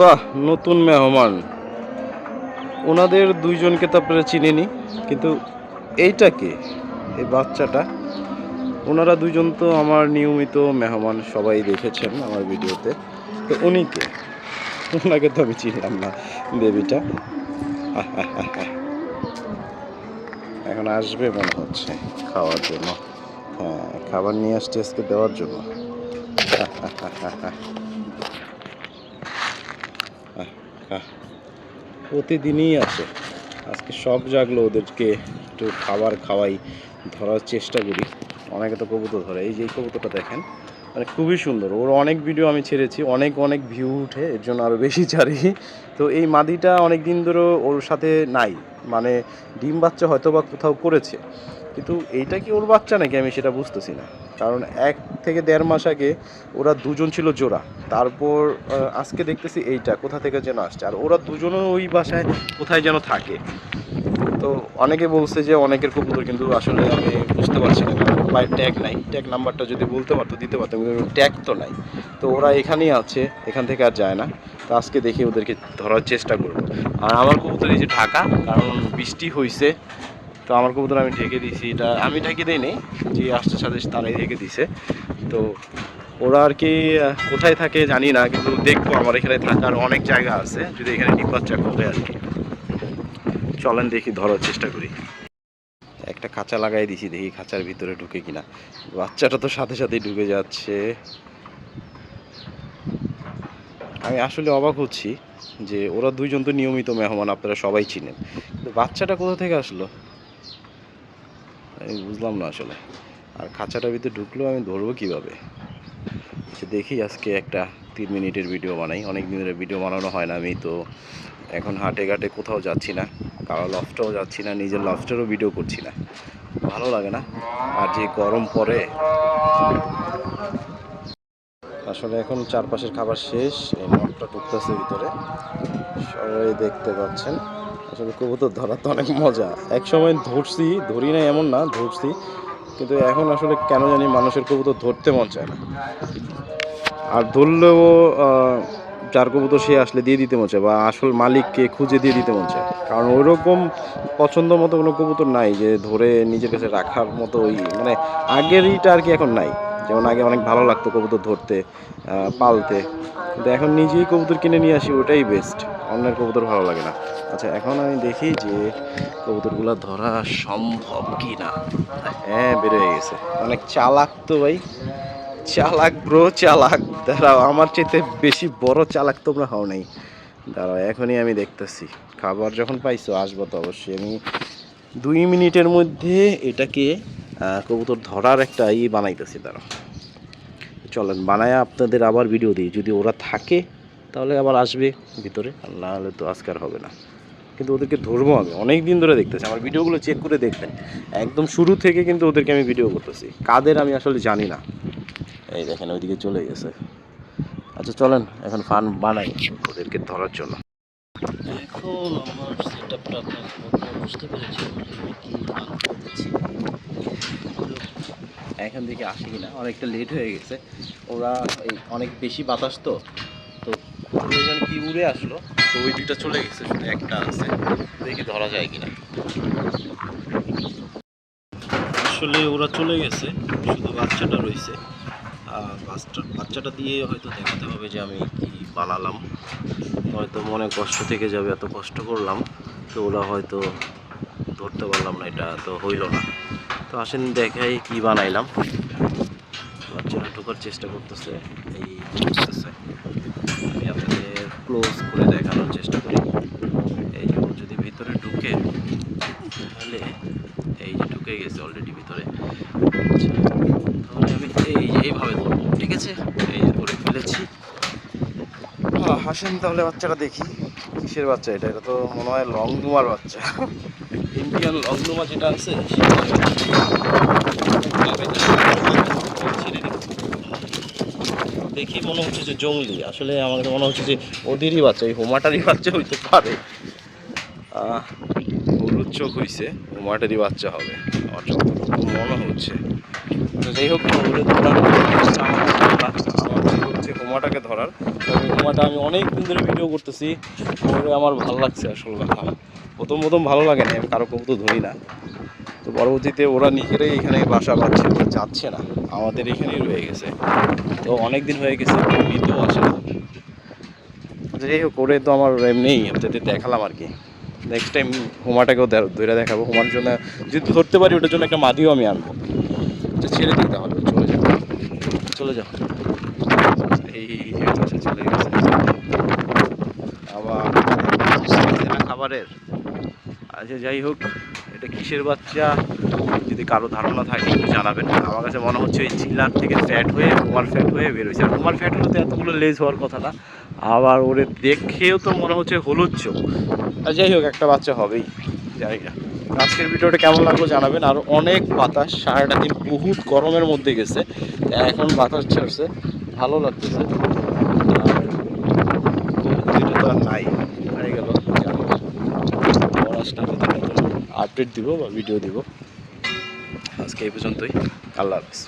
বাহ, নতুন মেহমান। ওনাদের দুইজনকে তো আপনারা চিনেনি কিন্তু এইটা কে? এই বাচ্চাটা। ওনারা দুইজন তো আমার নিয়মিত মেহমান সবাই দেখেছেন আমার ভিডিওতে। তো উনি কে? ওনাকে তো আমি চিনলাম না বেবিটা এখন আসবে মনে হচ্ছে খাওয়ার জন্য। হ্যাঁ খাবার নিয়ে আসছে আজকে দেওয়ার জন্য। প্রতিদিনই আসে। আজকে শখ জাগলো ওদেরকে। একটু খাবার খাওয়াই, ধরার চেষ্টা করি। অনেকে তো কবুতর ধরে। এই যে কবুতরটা দেখেন মানে খুবই সুন্দর। ওর অনেক ভিডিও আমি ছেড়েছি। অনেক অনেক ভিউ উঠে। এর জন্য আরও বেশি ছাড়ি তো এই মাদিটা অনেক দিন ধরে ওর সাথে নাই। মানে ডিম বাচ্চা হয়তো বা কোথাও করেছে। কিন্তু এইটা কি ওর বাচ্চা নাকি? আমি সেটা বুঝতেছি না। কারণ এক থেকে দেড় মাস আগে ওরা দুজন ছিল জোড়া। তারপর আজকে দেখতেছি এইটা, কোথা থেকে যেন আসছে। আর ওরা দুজনও ওই বাসায় কোথায় যেন থাকে। তো অনেকে বলছে যে অনেকের কবুতর কিন্তু আসলে আমি বুঝতে পারছি না, কারণ ট্যাগ নাই। ট্যাগ নাম্বারটা যদি বলতে পারতো, দিতে পারতাম কিন্তু ট্যাগ তো নাই। তো ওরা এখানেই আছে, এখান থেকে আর যায় না। তো আজকে দেখি ওদেরকে ধরার চেষ্টা করব। আর আমার কবুতর এই যে ঢাকা, কারণ বৃষ্টি হয়েছে তো আমার কবুতর আমি ঢেকে দিয়েছি, এটা আমি ঢেকে দিই নেই যে আসতে সাথে তারাই ঢেকে দিছে তো ওরা আর কি কোথায় থাকে জানি না, কিন্তু দেখব আমার এখানে থাকার অনেক জায়গা আছে, যদি এখানে বাচ্চা করে আর কি। চলেন দেখি, ধরার চেষ্টা করি। একটা খাঁচা লাগাই দিছি দেখি খাঁচার ভিতরে ঢুকে কিনা। বাচ্চাটা তো সাথে সাথেই ঢুকে যাচ্ছে। আমি আসলে অবাক হচ্ছি যে ওরা দুইজন তো নিয়মিত মেহমান, আপনারা সবাই চিনেন। কিন্তু বাচ্চাটা কোথা থেকে আসলো? আমি বুঝলাম না আসলে। আর খাঁচাটার ভিতরে ঢুকলেও আমি ধরবো কীভাবে? আচ্ছা, দেখি আজকে একটা তিন মিনিটের ভিডিও বানাই। অনেক দিনের ভিডিও বানানো হয় না আমি তো এখন হাটে ঘাটে কোথাও যাচ্ছি না। কারও লফটেও যাচ্ছি না নিজের লফটেরও ভিডিও করছি না। ভালো লাগে না? আর যে গরম পড়ে আসলে এখন চারপাশের খাবার শেষ এই মঠটা ঢুকতেছে ভিতরে। সবাই দেখতে পাচ্ছেন। আসলে কবুতর ধরা তো অনেক মজা। এক সময় ধরছি, ধরি না এমন না, ধরছি। কিন্তু এখন আসলে কেন জানি মানুষের কবুতর ধরতে মন চায় না। আর ধরলেও যার কবুতর সে আসলে দিয়ে দিতে মন চায় বা আসল মালিককে খুঁজে দিয়ে দিতে মন চায়। কারণ ওইরকম পছন্দ মতো কোনো কবুতর নাই যে ধরে নিজের কাছে রাখার মতো ওই মানে আগের ইটা আর কি এখন নাই। যেমন আগে অনেক ভালো লাগতো কবুতর ধরতে পালতে। কিন্তু এখন নিজেই কবুতর কিনে নিয়ে আসি, ওটাই বেস্ট অন্যের কবুতর ভালো লাগে না। আচ্ছা এখন আমি দেখি যে কবুতরগুলো ধরা সম্ভব কি না হ্যাঁ বের হয়ে গেছে। অনেক চালাক তো ভাই। চালাক ব্রো চালাক। দাঁড়াও, আমার চাইতে বেশি বড় চালাক তোমরা হও নাই। দাঁড়াও, এখনই আমি দেখতেছি। খাবার যখন পাইছো, আসব তো অবশ্যই। আমি দুই মিনিটের মধ্যে এটাকে কবুতর ধরার একটা ই বানাইতেছি, দাঁড়াও। চলেন, বানায় আপনাদের আবার ভিডিও দিই। যদি ওরা থাকে তাহলে আবার আসবে ভিতরে। আর না হলে তো আজকার হবে না। কিন্তু ওদেরকে ধরবো আমি। অনেক দিন ধরে দেখতেছি। আমার ভিডিওগুলো চেক করে দেখবেন। একদম শুরু থেকে কিন্তু ওদেরকে আমি ভিডিও করতেছি। কাদের আমি আসলে জানি না। এই দেখেন ওইদিকে চলে গেছে। আচ্ছা চলেন এখন ফান বানাই ওদেরকে ধরার জন্য। এখন আমার বুঝতে আমি কি। এখান থেকে আসে কিনা? অনেকটা লেট হয়ে গেছে। ওরা এই অনেক বেশি বাতাস তো। ওরা যেন কি উড়ে আসলো। তো ওই দুইটা চলে গেছে, শুধু একটা আছে। দেখি ধরা যায় কিনা। আসলে ওরা চলে গেছে, শুধু বাচ্চাটা রয়েছে। বাচ্চা বাচ্চাটা দিয়ে হয়তো দেখাতে হবে যে আমি কি বানালাম হয়তো মনে কষ্ট থেকে যাবে, এত কষ্ট করলাম। তো ওরা হয়তো ধরতে পারলাম না, এটা তো হইল না। তো আসেন, দেখাই কি বানাইলাম। বাচ্চারা ঢোকার চেষ্টা করতেছে, এই আপনাদের ক্লোজ করে দেখানোর চেষ্টা করি। এই যে যদি ভিতরে ঢুকে তাহলে এই যে ঢুকে গেছে অলরেডি ভিতরে। তাহলে আমি এই যে এইভাবে ধরবো ঠিক আছে? এই যে ধরে ফেলেছি। হাসেন তাহলে বাচ্চাটা দেখি। কিসের বাচ্চা এটা? এটা তো মনে হয় লং নুমার বাচ্চা। ইন্ডিয়ান লং নুমা যেটা আছে সেটা দেখি মনে হচ্ছে যে জঙ্গলি। আসলে কাছে মনে হচ্ছে যে ওদেরই বাচ্চা, এই হোমাটারই বাচ্চা হইতে পারে। হলুদ চোখ হইছে, হোমাটারই বাচ্চা হবে। আমার মনে হচ্ছে। যাই হোক আমাদের। আমাদের হচ্ছে হোমাটাকে ধরার। হোমাটা আমি অনেক দিন ধরে ভিডিও করতেছি। আমার ভালো লাগছে আসল কথা। প্রথম প্রথম ভালো লাগে না আমি কারও কবুতর ধরি না। তো পরবর্তীতে ওরা নিজেরাই এখানে বাসা বাঁধছে ওরা যাচ্ছে না। আমাদের এখানেই রয়ে গেছে। তো অনেক দিন হয়ে গেছে নিতেও আসে না। যাই হোক, ওরে তো আমার এমনিই আপনাদের দেখালাম আর কি। নেক্সট টাইম হোমাটাকেও ধরে দেখাবো। হোমার জন্য যদি ধরতে পারি, ওটার জন্য একটা মাদিও আমি আনব। তো ছেড়ে দিই তাহলে, চলে যাও। চলে যাও। এই চলে গেছে। আবার, খাবারের? আচ্ছা যাই হোক। এটা কিসের বাচ্চা? যদি কারও ধারণা থাকে, একটু জানাবেন। আমার কাছে মনে হচ্ছে ওই চিলার থেকে ফ্যাট হয়ে ওমার ফ্যাট হয়ে বেরোচ্ছে আর ওমার ফ্যাট হলে তো এতগুলো লেজ হওয়ার কথা না। আবার ওরে দেখেও তো মনে হচ্ছে হলুদ চোখ। আর যাই হোক, একটা বাচ্চা হবেই। জায়গা আজকের ভিডিওটা কেমন লাগল জানাবেন। আর অনেক বাতাস। সারাটা দিন বহুত গরমের মধ্যে গেছে। এখন বাতাস ছাড়ছে ভালো লাগতেছে আর কবুতরটা তো আর নাই হয়ে গেল পড়াশোনা আপডেট দিব বা ভিডিও দিব। আজকে এই পর্যন্তই। আল্লাহ হাফিজ।